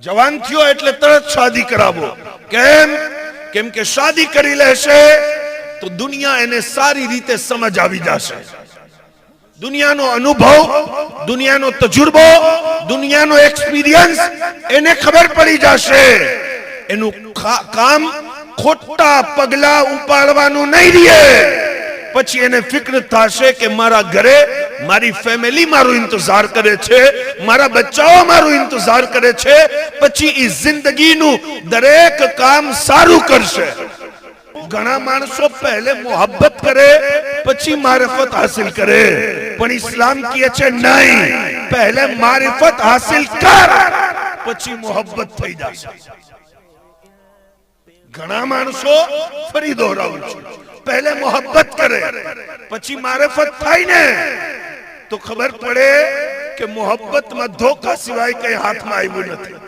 જવાન થયો એટલે તરત શાદી કરાવો. કેમ? કેમ કે શાદી કરી લેશે તો દુનિયા એને સારી રીતે સમજ આવી જશે. દુનિયાનો અનુભવ, દુનિયાનો તજુર્બો, દુનિયાનો એક્સપિરિયન્સ એને ખબર પડી જશે. એનું કામ ખોટા પગલા ઉપાડવાનું નહીં રહે. પછી એને ફિક્ર થશે કે મારા ઘરે મારી ફેમિલી મારો ઇંતજાર કરે છે, મારા બચ્ચાઓ મારો ઇંતજાર કરે છે, પછી એ જિંદગીનું દરેક કામ સારું કરશે. ઘણા માણસો પહેલે મોહબ્બત કરે, પછી મારફત હાસિલ કરે, પણ ઇસ્લામ કહે છે નહીં, પહેલે મારફત હાસિલ કર, પછી મોહબ્બત થઈ જશે ઘણા માણસો ફરી દોહરાવું છું. પહેલે મોહબ્બત કરે, પછી મારફત થાય ને તો ખબર પડે કે મોહબ્બતમાં ધોકા સિવાય કઈ હાથમાં આવ્યું નથી.